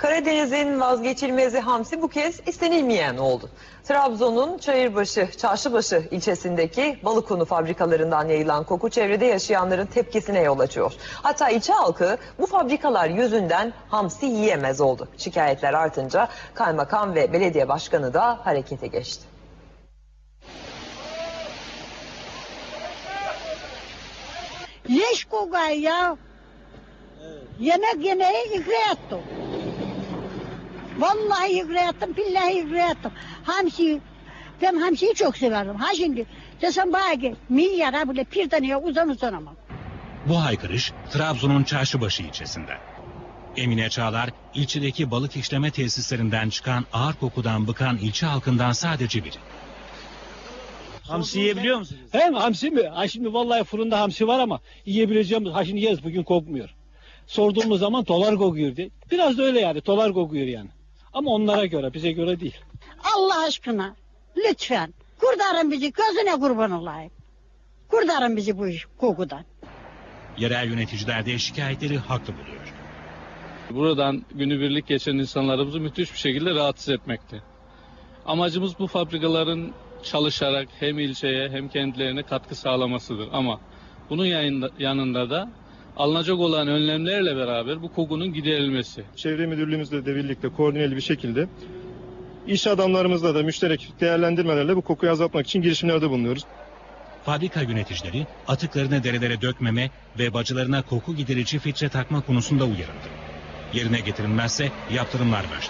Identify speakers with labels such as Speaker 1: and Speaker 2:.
Speaker 1: Karadeniz'in vazgeçilmezi hamsi bu kez istenilmeyen oldu. Trabzon'un Çayırbaşı, Çarşıbaşı ilçesindeki balık unu fabrikalarından yayılan koku çevrede yaşayanların tepkisine yol açıyor. Hatta ilçe halkı bu fabrikalar yüzünden hamsi yiyemez oldu. Şikayetler artınca kaymakam ve belediye başkanı da harekete geçti.
Speaker 2: Leş kokar ya. Yemek yemeği ikra ettim. Vallahi ikra ettim, billahi ikra ettim. Hamsi, ben hamsiyi çok severim. Ha şimdi desem bana ki milyara bile bir taneye uzan uzanamam.
Speaker 3: Bu haykırış Trabzon'un Çarşıbaşı ilçesinde. Emine Çağlar, ilçedeki balık işleme tesislerinden çıkan ağır kokudan bıkan ilçe halkından sadece biri.
Speaker 4: Hamsi yiyebiliyor musunuz?
Speaker 5: Hem hamsi mi? Ha şimdi vallahi fırında hamsi var ama yiyebileceğimiz ha şimdi yeriz bugün kokmuyor. Sorduğumuz zaman dolar kokuyor diye. Biraz da öyle yani dolar kokuyor yani. Ama onlara göre bize göre değil.
Speaker 2: Allah aşkına lütfen kurtarın bizi gözüne kurban olayım. Kurtarın bizi bu iş- kokudan.
Speaker 3: Yerel yöneticiler de şikayetleri haklı buluyor.
Speaker 6: Buradan günübirlik geçen insanlarımızı müthiş bir şekilde rahatsız etmekte. Amacımız bu fabrikaların çalışarak hem ilçeye hem kendilerine katkı sağlamasıdır. Ama bunun yanında da alınacak olan önlemlerle beraber bu kokunun giderilmesi.
Speaker 7: Çevre Müdürlüğümüzle de birlikte koordineli bir şekilde iş adamlarımızla da müşterek değerlendirmelerle bu kokuyu azaltmak için girişimlerde bulunuyoruz.
Speaker 3: Fabrika yöneticileri atıklarını derelere dökmeme ve bacılarına koku giderici filtre takma konusunda uyarıldı. Yerine getirilmezse yaptırımlar başlayacak.